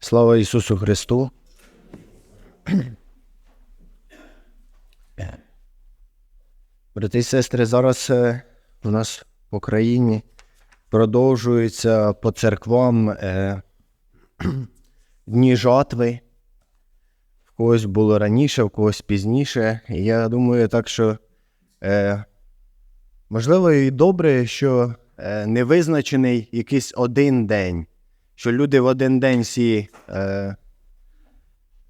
Слава Ісусу Христу. Брати і сестри, зараз е, у нас в Україні продовжуються по церквам е, дні жатви. В когось було раніше, в когось пізніше. І я думаю, так що е, можливо і добре, що е, не визначений якийсь один день, що люди в один день всі, е,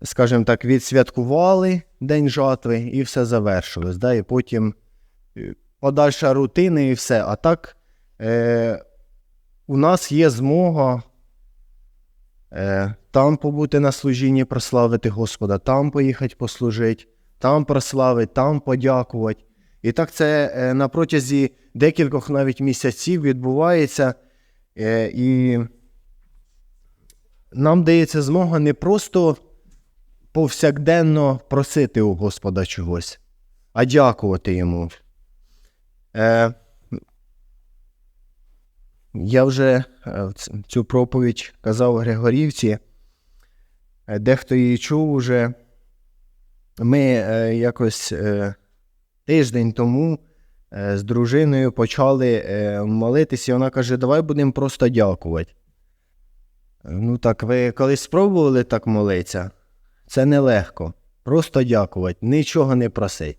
скажімо так, відсвяткували День жатви і все завершилось. Да? І потім е, подальша рутина і все. А так у нас є змога там побути на служінні, прославити Господа, там поїхати послужити, там прославити, там подякувати. І так це е, на протязі декількох навіть місяців відбувається. Е, і нам дається змога не просто повсякденно просити у Господа чогось, а дякувати йому. Е, я вже цю проповідь казав Григорівці, дехто її чув уже. Ми якось тиждень тому е, з дружиною почали е, молитися, і вона каже: давай будемо просто дякувати. Ну так, ви колись спробували так молитися? Це нелегко. Просто дякувати, нічого не просить.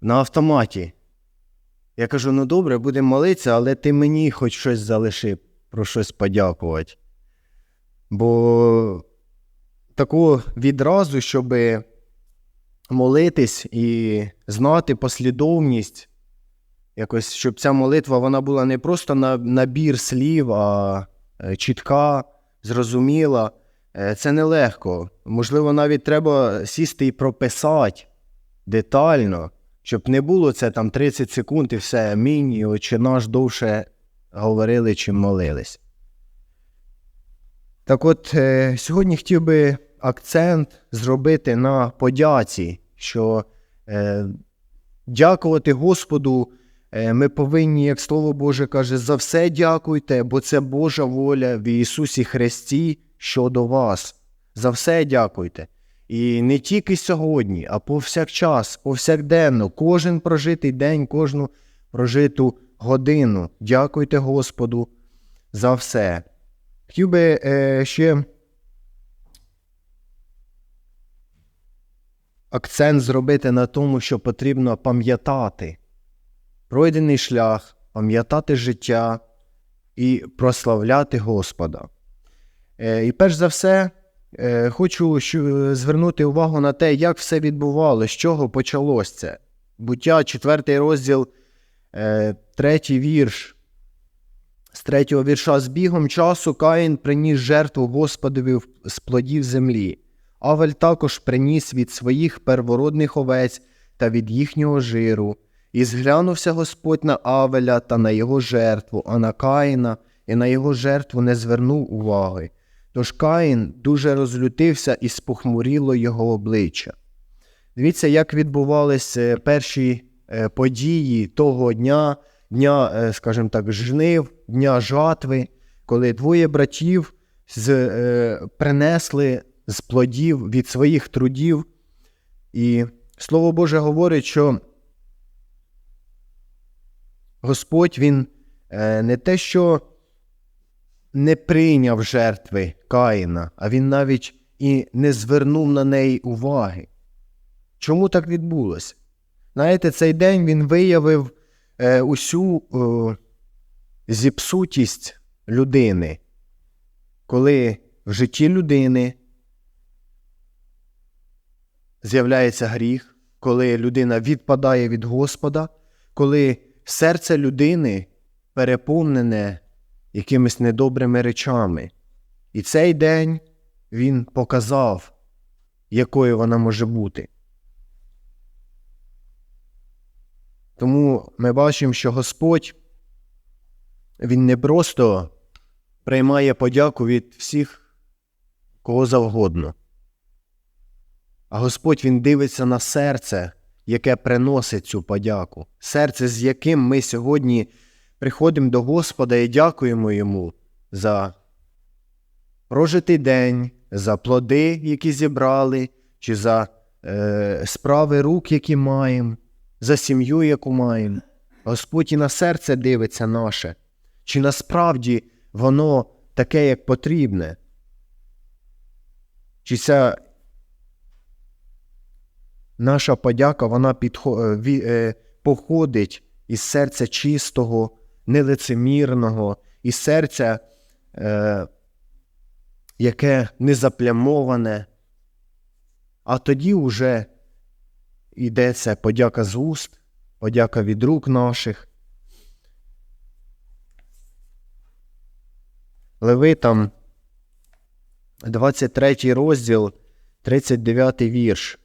На автоматі. Я кажу: ну добре, будемо молитися, але ти мені хоч щось залиши, про щось подякувати. Бо такого відразу, щоб молитись і знати послідовність, якось, щоб ця молитва вона була не просто на набір слів, а е, чітка, зрозуміла. Е, Це нелегко. Можливо, навіть треба сісти і прописати детально, щоб не було це там 30 секунд і все, мінь, і очі наш довше говорили, чим молились. Так от, е, сьогодні хотів би акцент зробити на подяці, що е, дякувати Господу е, ми повинні, як Слово Боже каже, за все дякуйте, бо це Божа воля в Ісусі Христі щодо вас. За все дякуйте. І не тільки сьогодні, а повсякчас, повсякденно, кожен прожитий день, кожну прожиту годину. Дякуйте Господу за все. Хотів би е, ще акцент зробити на тому, що потрібно пам'ятати пройдений шлях, пам'ятати життя і прославляти Господа. Е, І перш за все, е, хочу звернути увагу на те, як все відбувалося, з чого почалось це. Буття, 4 розділ, е, третій вірш. З третього вірша з бігом часу Каїн приніс жертву Господові з плодів землі. Авель також приніс від своїх первородних овець та від їхнього жиру. І зглянувся Господь на Авеля та на його жертву, а на Каїна і на його жертву не звернув уваги. Тож Каїн дуже розлютився і спохмуріло його обличчя. Дивіться, як відбувалися перші е, події того дня, дня, е, скажімо так, жнив, дня жатви, коли двоє братів з, е, принесли з плодів від своїх трудів. І Слово Боже говорить, що Господь Він е, не те, що не прийняв жертви Каїна, а він навіть і не звернув на неї уваги. Чому так відбулося? Знаєте, цей день він виявив е, усю зіпсутість людини, коли в житті людини з'являється гріх, коли людина відпадає від Господа, коли серце людини переповнене якимись недобрими речами. І цей день він показав, якою вона може бути. Тому ми бачимо, що Господь Він не просто приймає подяку від всіх, кого завгодно. А Господь Він дивиться на серце, яке приносить цю подяку, серце, з яким ми сьогодні приходимо до Господа і дякуємо Йому за прожитий день, за плоди, які зібрали, чи за е, справи рук, які маємо, за сім'ю, яку маємо. Господь і на серце дивиться наше, чи насправді воно таке, як потрібне, чи ця наша подяка вона е, е, походить із серця чистого, нелицемірного, із серця, е, яке не заплямоване. А тоді вже йдеться подяка з уст, подяка від рук наших. Левитам, 23 розділ, 39 вірш.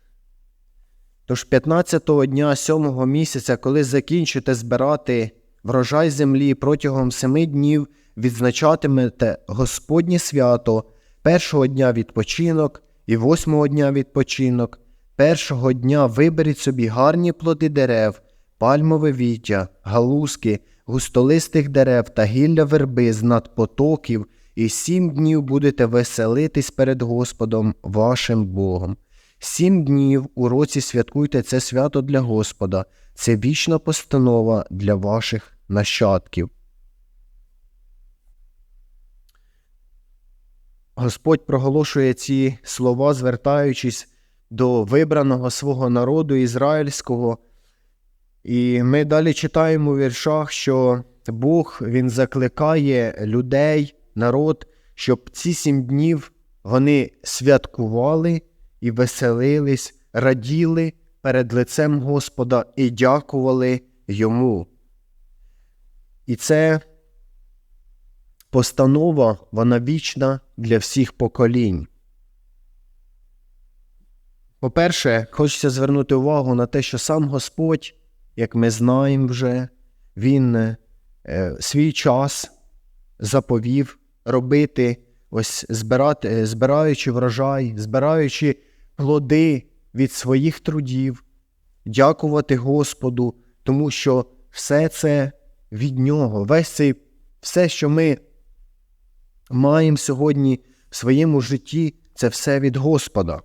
Тож 15-го дня сьомого місяця, коли закінчите збирати врожай землі протягом семи днів відзначатимете Господнє свято, першого дня відпочинок і восьмого дня відпочинок. Першого дня виберіть собі гарні плоди дерев, пальмове віття, галузки, густолистих дерев та гілля верби з надпотоків, і сім днів будете веселитись перед Господом вашим Богом. Сім днів у році святкуйте це свято для Господа, це вічна постанова для ваших нащадків. Господь проголошує ці слова, звертаючись до вибраного свого народу ізраїльського. І ми далі читаємо у віршах, що Бог Він закликає людей, народ, щоб ці сім днів вони святкували і веселились, раділи перед лицем Господа і дякували Йому. І це постанова, вона вічна для всіх поколінь. По-перше, хочеться звернути увагу на те, що сам Господь, як ми знаємо вже, Він е, свій час заповів робити, ось збирати, е, збираючи врожай, збираючи плоди від своїх трудів, дякувати Господу, тому що все це від Нього, весь цей, все, що ми маємо сьогодні в своєму житті, це все від Господа.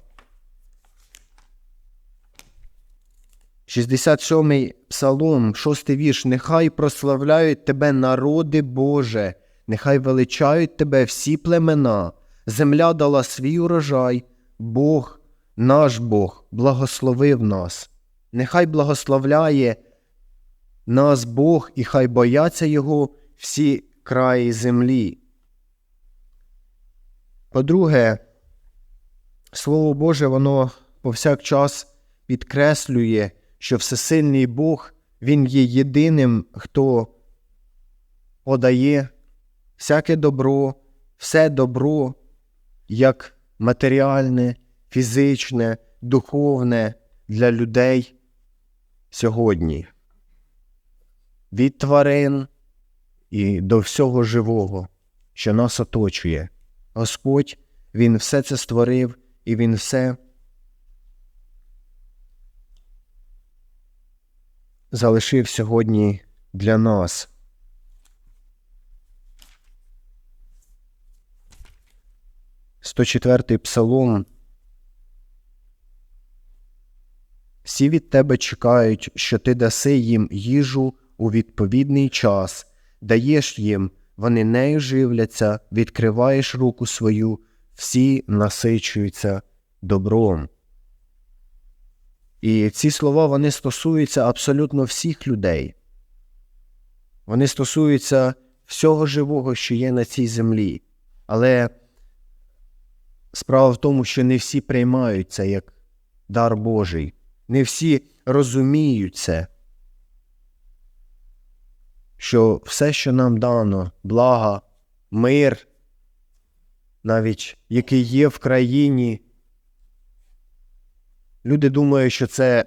67-й псалом, 6 вірш. Нехай прославляють тебе народи Боже, нехай величають тебе всі племена. Земля дала свій урожай, Бог, наш Бог, благословив нас. Нехай благословляє нас Бог, і хай бояться Його всі краї землі. По-друге, Слово Боже, воно повсякчас підкреслює, що всесильний Бог, Він є єдиним, хто подає всяке добро, все добро, як матеріальне, фізичне, духовне для людей сьогодні. Від тварин і до всього живого, що нас оточує. Господь, Він все це створив і Він все залишив сьогодні для нас. Сто четвертий псалом. Всі від тебе чекають, що ти даси їм їжу у відповідний час, даєш їм, вони нею живляться, відкриваєш руку свою, всі насичуються добром. І ці слова вони стосуються абсолютно всіх людей. Вони стосуються всього живого, що є на цій землі. Але справа в тому, що не всі приймають це як дар Божий, не всі розуміють це, що все, що нам дано, блага, мир, навіть який є в країні. Люди думають, що це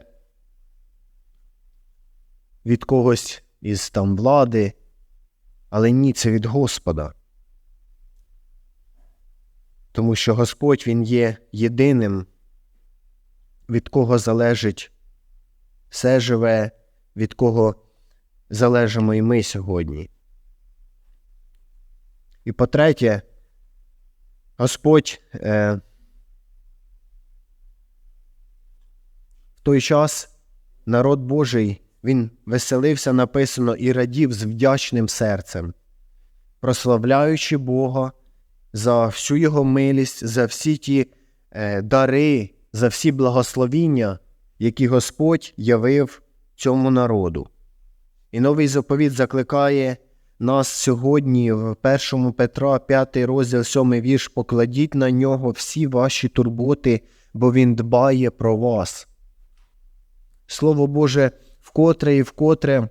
від когось із там влади, але ні, це від Господа. Тому що Господь Він є єдиним, від кого залежить все живе, від кого залежимо і ми сьогодні. І по-третє, Господь е, в той час народ Божий він веселився, написано, і радів з вдячним серцем, прославляючи Бога за всю Його милість, за всі ті е, дари, за всі благословіння, які Господь явив цьому народу. І новий заповіт закликає нас сьогодні в 1 Петра, 5 розділ, 7 вірш, покладіть на нього всі ваші турботи, бо він дбає про вас. Слово Боже, вкотре і вкотре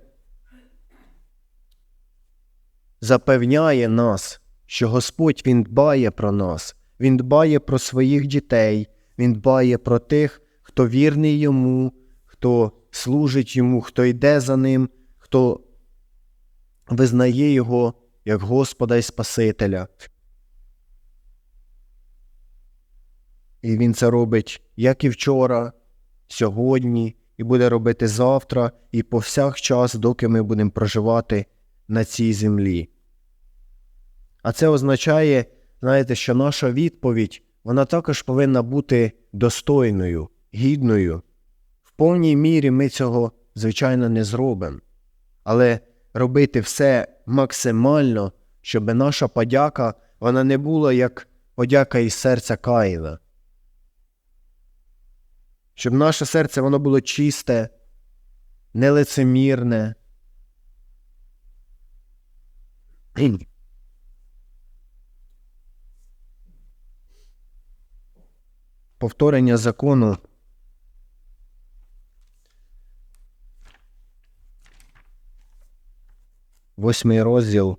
запевняє нас, що Господь Він дбає про нас, Він дбає про своїх дітей, Він дбає про тих, хто вірний йому, хто служить йому, хто йде за ним, хто визнає Його як Господа і Спасителя. І Він це робить як і вчора, сьогодні, і буде робити завтра, і повсякчас, доки ми будемо проживати на цій землі. А це означає, знаєте, що наша відповідь вона також повинна бути достойною, гідною. В повній мірі ми цього, звичайно, не зробимо. Але робити все максимально, щоб наша подяка вона не була як подяка із серця Каїна. Щоб наше серце воно було чисте, нелицемірне. Повторення закону. Восьмий розділ.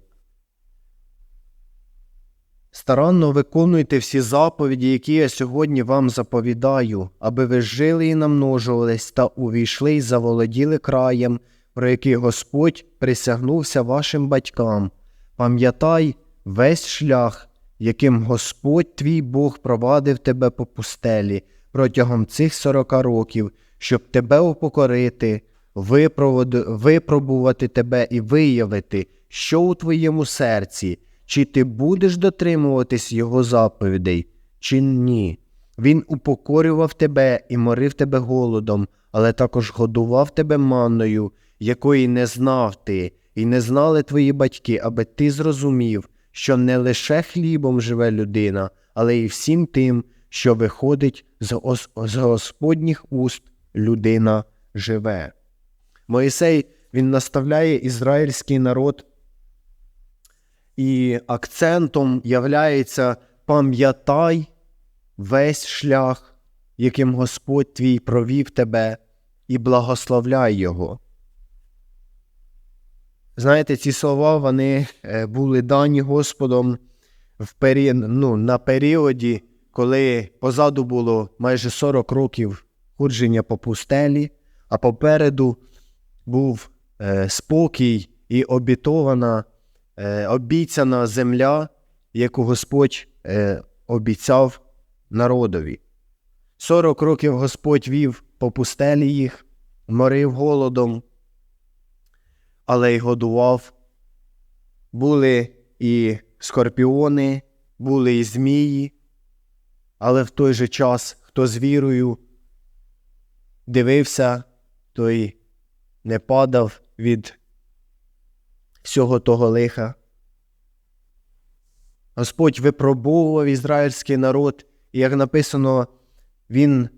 Старанно виконуйте всі заповіді, які я сьогодні вам заповідаю, аби ви жили і намножувались та увійшли й заволоділи краєм, про який Господь присягнувся вашим батькам. Пам'ятай весь шлях, яким Господь твій Бог провадив тебе по пустелі протягом цих сорока років, щоб тебе упокорити, випробувати тебе і виявити, що у твоєму серці, чи ти будеш дотримуватись його заповідей, чи ні. Він упокорював тебе і морив тебе голодом, але також годував тебе манною, якої не знав ти, і не знали твої батьки, аби ти зрозумів, що не лише хлібом живе людина, але й всім тим, що виходить з, ос- з Господніх уст людина живе. Моїсей він наставляє ізраїльський народ, і акцентом являється пам'ятай весь шлях, яким Господь твій провів тебе, і благословляй його. Знаєте, ці слова вони е, були дані Господом в пері... ну, на періоді, коли позаду було майже 40 років ходження по пустелі, а попереду був е, спокій і обітована, е, обіцяна земля, яку Господь обіцяв народові. 40 років Господь вів по пустелі їх, морив голодом, але й годував. Були і скорпіони, були і змії, але в той же час, хто з вірою дивився, той не падав від всього того лиха. Господь випробовував ізраїльський народ, і як написано, він,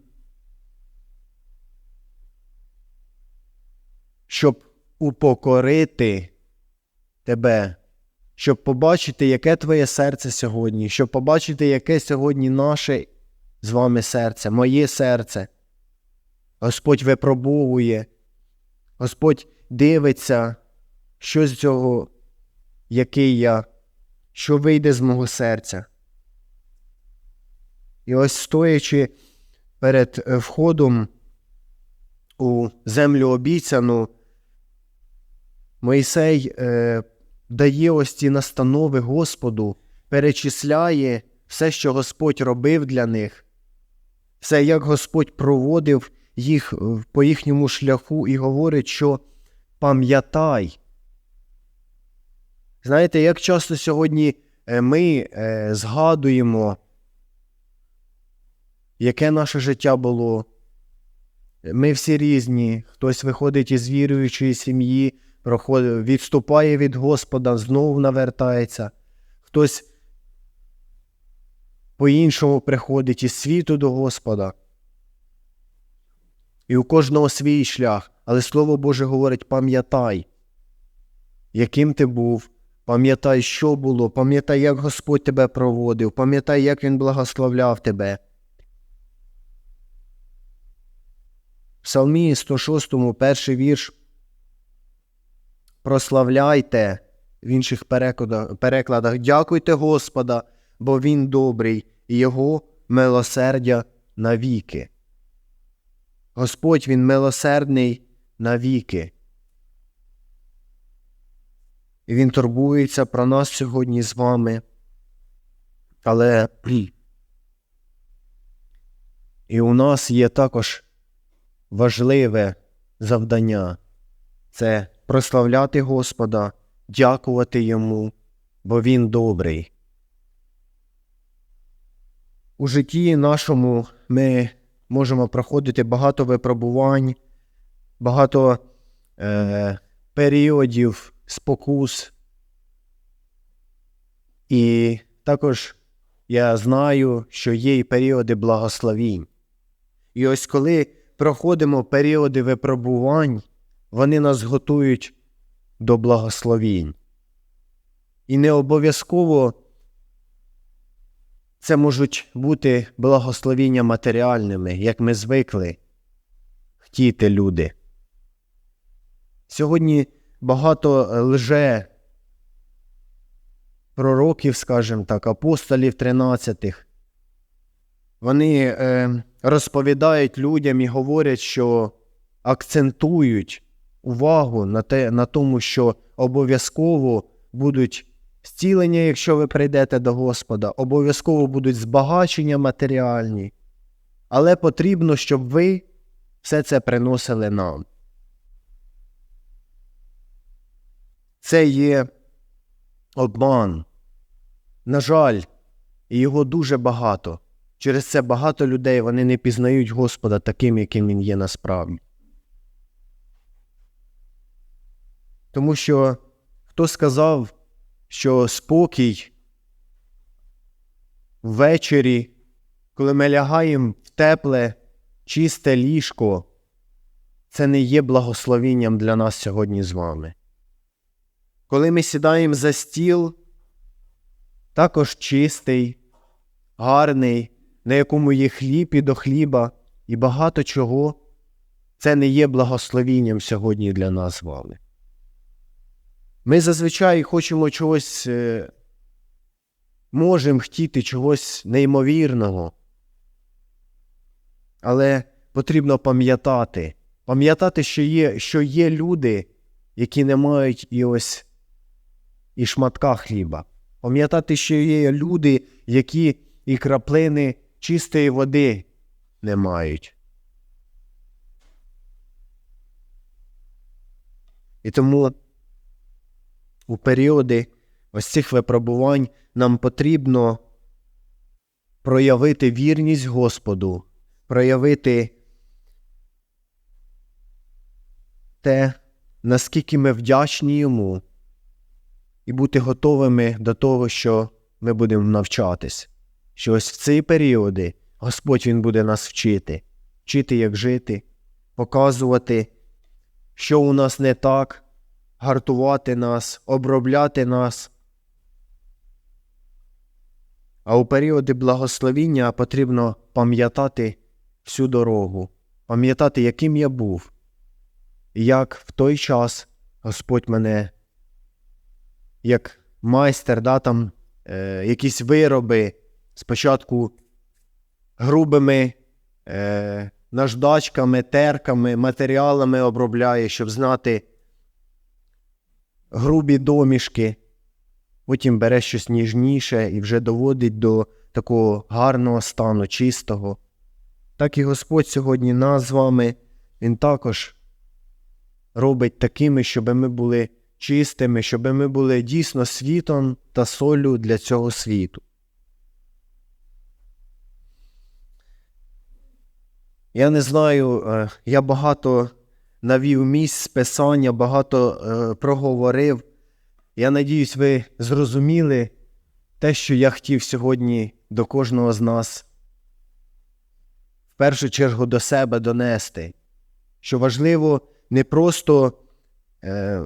щоб упокорити тебе, щоб побачити, яке твоє серце сьогодні, щоб побачити, яке сьогодні наше з вами серце, моє серце. Господь випробовує, Господь дивиться, що з цього, який я, що вийде з мого серця. І ось стоячи перед входом у землю обіцяну, Мойсей е, дає ось ці настанови Господу, перечисляє все, що Господь робив для них, все, як Господь проводив їх е, по їхньому шляху і говорить, що пам'ятай. Знаєте, як часто сьогодні е, ми е, згадуємо, яке наше життя було. Ми всі різні. Хтось виходить із віруючої сім'ї, проходить, відступає від Господа, знову навертається. Хтось по-іншому приходить із світу до Господа. І у кожного свій шлях. Але Слово Боже говорить: пам'ятай, яким ти був, пам'ятай, що було, пам'ятай, як Господь тебе проводив, пам'ятай, як Він благословляв тебе. В Псалмі 106, перший вірш. Прославляйте в інших перекладах. Дякуйте Господа, бо Він добрий, і Його милосердя навіки. Господь Він милосердний навіки. І Він турбується про нас сьогодні з вами. Але і у нас є також важливе завдання це прославляти Господа, дякувати Йому, бо Він добрий. У житті нашому ми можемо проходити багато випробувань, багато е, періодів спокус. І також я знаю, що є і періоди благословінь. І ось коли проходимо періоди випробувань, вони нас готують до благословінь. І не обов'язково це можуть бути благословіння матеріальними, як ми звикли хотіти люди. Сьогодні багато лже пророків, скажімо так, апостолів тринадцятих. Вони е, розповідають людям і говорять, що акцентують увагу на те, на тому, що обов'язково будуть зцілення, якщо ви прийдете до Господа, обов'язково будуть збагачення матеріальні, але потрібно, щоб ви все це приносили нам. Це є обман. На жаль, його дуже багато. Через це багато людей вони не пізнають Господа таким, яким Він є насправді. Тому що хто сказав, що спокій ввечері, коли ми лягаємо в тепле, чисте ліжко, це не є благословінням для нас сьогодні з вами. Коли ми сідаємо за стіл, також чистий, гарний, на якому є хліб і до хліба, і багато чого, це не є благословінням сьогодні для нас з вами. Ми зазвичай хочемо чогось, е, можемо хотіти чогось неймовірного, але потрібно пам'ятати, пам'ятати, що є, що є люди, які не мають і ось і шматка хліба. Пам'ятати, що є люди, які і краплини чистої води не мають. І тому у періоди ось цих випробувань нам потрібно проявити вірність Господу, проявити те, наскільки ми вдячні йому, і бути готовими до того, що ми будемо навчатись. Що ось в ці періоди Господь Він буде нас вчити, вчити, як жити, показувати, що у нас не так, гартувати нас, обробляти нас. А у періоди благословіння потрібно пам'ятати всю дорогу, пам'ятати, яким я був, як в той час Господь мене, як майстер, да, там, е, якісь вироби спочатку грубими е, наждачками, терками, матеріалами обробляє, щоб знати грубі домішки, потім бере щось ніжніше і вже доводить до такого гарного стану, чистого. Так і Господь сьогодні нас з вами, Він також робить такими, щоб ми були чистими, щоб ми були дійсно світом та солю для цього світу. Я не знаю, е, я багато навів місць з писання, багато е, проговорив. Я надіюсь, ви зрозуміли те, що я хотів сьогодні до кожного з нас в першу чергу до себе донести, що важливо не просто е,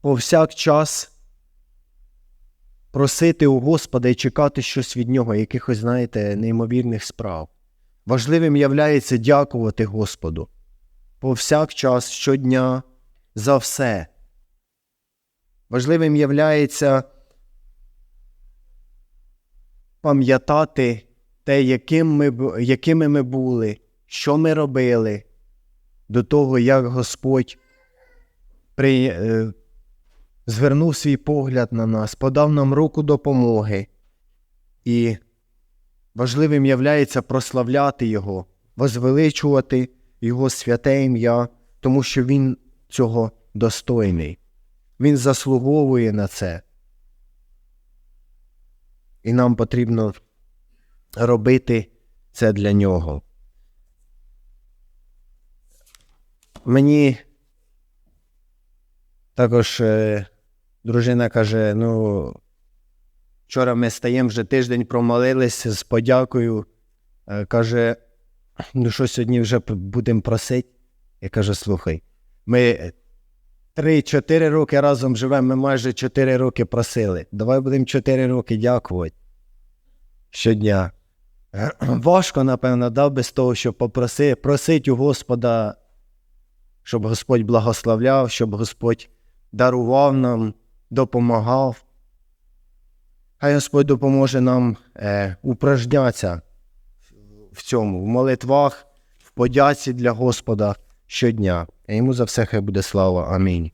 повсякчас просити у Господа і чекати щось від нього, якихось, знаєте, неймовірних справ. Важливим являється дякувати Господу повсякчас, щодня, за все. Важливим являється пам'ятати те, яким ми, якими ми були, що ми робили до того, як Господь при, е, звернув свій погляд на нас, подав нам руку допомоги. І важливим являється прославляти Його, возвеличувати Його святе ім'я, тому що Він цього достойний. Він заслуговує на це. І нам потрібно робити це для нього. Мені також е, дружина каже: ну, вчора ми стаємо вже тиждень промолились з подякою. Е, каже, ну що сьогодні вже будемо просити? Я кажу, слухай, ми 3-4 роки разом живемо, ми майже 4 роки просили. Давай будемо 4 роки дякувати щодня. Е, Важко, напевно, да, без того, щоб попроси, просить у Господа, щоб Господь благословляв, щоб Господь дарував нам, допомагав. Хай Господь допоможе нам е, упражнятися в цьому, в молитвах, в подяці для Господа щодня. І йому за все хай буде слава. Амінь.